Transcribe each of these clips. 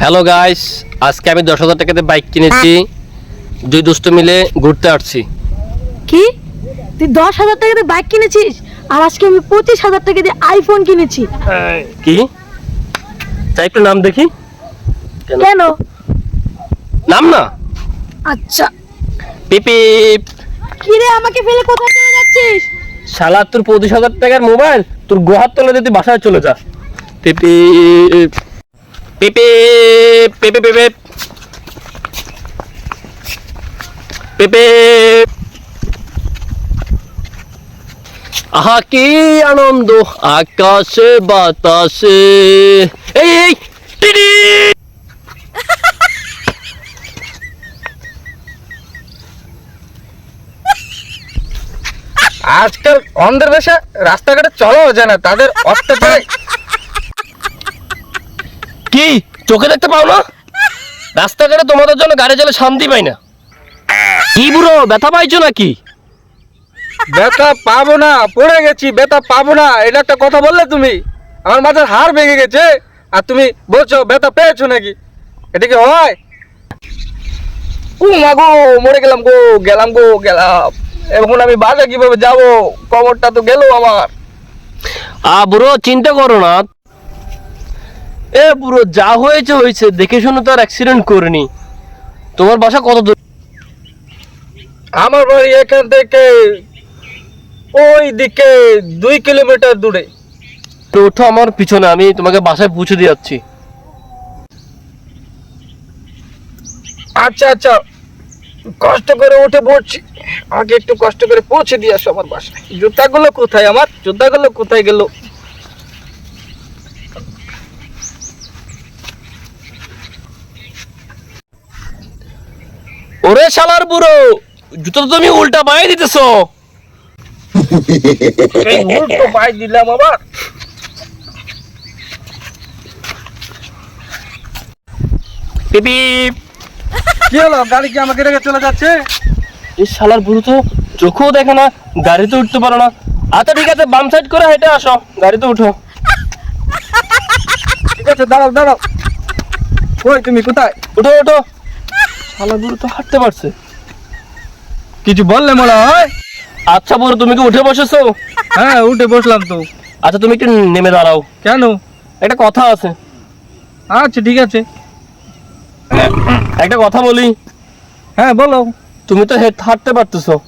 Hello guys আজকে আমি দশ হাজার টাকাতে বাইক কিনেছি। দুই দুষ্ট মিলে ঘুরতে আসছি। কি? তুই দশ হাজার টাকা দিয়ে বাইক কিনেছিস? আর আজকে আমি পঁচিশ হাজার টাকা দিয়ে আইফোন কিনেছি। কি? তাই একটু নাম দেখি। কেন? নাম না। আচ্ছা। পিপি। কি রে আমাকে ফেলে কোথায় চলে যাচ্ছিস? শালা তোর পঁচিশ হাজার টাকার মোবাইল তোর গোহার তলে দিয়ে তুই বাসায় চলে যা। পিপি। পিপি পেপে পেপে পেপে আহা কি আনন্দ আকাশে বাতাসে এই আজকাল অন্ধের বেশে রাস্তাঘাটে চলাও যায় না, তাদের অত্যাচারে। কি? চোখে দেখতে পাও না? রাস্তাঘাটে তোমাদের জন্য গাড়ি চলে শান্তি পাই না। কি বুড়ো ব্যথা পাইছো নাকি? ব্যথা পাবো না পড়ে গেছি ব্যথা পাবো না এটা একটা কথা বললে তুমি? আমার মাথার হাড় ভেঙে গেছে আর তুমি বলছো ব্যথা পেয়েছ নাকি? এটা কি হয়? ও মা গো মরে গেলাম গো গেলাম গো গেলাম। এখন আমি বাসে কীভাবে যাব? কবরটা তো গেল আমার। আ বুড়ো চিন্তা করো না এ বুড়ো যা হয়েছে হয়েছে। দেখে শুনে তো আর অ্যাক্সিডেন্ট করিনি। তোমার বাসা কত দূর? আমার বাড়ি এখান থেকে ওই দিকে দুই কিলোমিটার দূরে। তো ওঠো আমার পিছনে আমি তোমাকে বাসায় পৌঁছে দিয়ে যাচ্ছি। আচ্ছা আচ্ছা। কষ্ট করে উঠে পড়ছি। আগে একটু কষ্ট করে পৌঁছে দিয়ে আসো আমার বাসায়। জুতাগুলো কোথায় আমার? জুতাগুলো কোথায় গেল? ওরে শালার বুড়ো জুতো তো তুমি উল্টা পায়ে দিতেছো। উল্টো পাই দিলাম আবার। কি হলো? গাড়ি কি আমাকে রেখে চলে যাচ্ছে? এই শালার বুড়ো তো চোখেও দেখে না গাড়িতে উঠতে পারো না। আচ্ছা ঠিক আছে বাম সাইড করে হেঁটে আসো গাড়িতে উঠো। ঠিক আছে দাঁড়াও দাঁড়াও। কই তুমি কোথায়? উঠো উঠো। শালা বুড়ো তো হাঁটতে পারছে। কিছু বললে মনে হয়? আচ্ছা বুড়ো তুমি কি উঠে বসেছো? হ্যাঁ উঠে বসলাম তো। আচ্ছা তুমি একটু নেমে দাঁড়াও। কেন? একটা কথা আছে। আচ্ছা ঠিক আছে। একটা কথা বলি। হ্যাঁ বলো। তুমি তো হেঁট- হাঁটতে পারতেছো।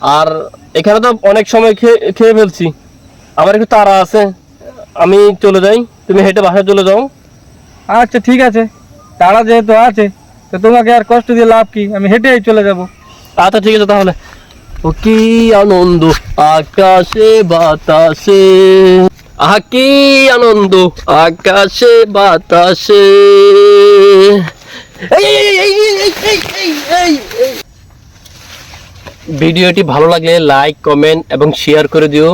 আর এখানে তো অনেক সময় খেয়ে খেয়ে ফেলছি। আমার একটু তাড়া আছে। আমি চলে যাই। তুমি হেঁটে বাসায় চলে যাও। আচ্ছা ঠিক আছে। তারা যেহেতু আছে। তো তোমাকে আর কষ্ট দিয়ে লাভ কি? আমি হেঁটে চলে যাব। আচ্ছা ঠিক আছে তাহলে। ও কি আনন্দ, আকাশে বাতাসে। আকি কি আনন্দ, আকাশে বাতাসে। ভিডিওটি ভালো লাগলে লাইক, কমেন্ট এবং শেয়ার করে দিও।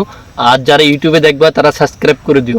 আর যারা ইউটিউবে দেখবা, তারা সাবস্ক্রাইব করে দিও।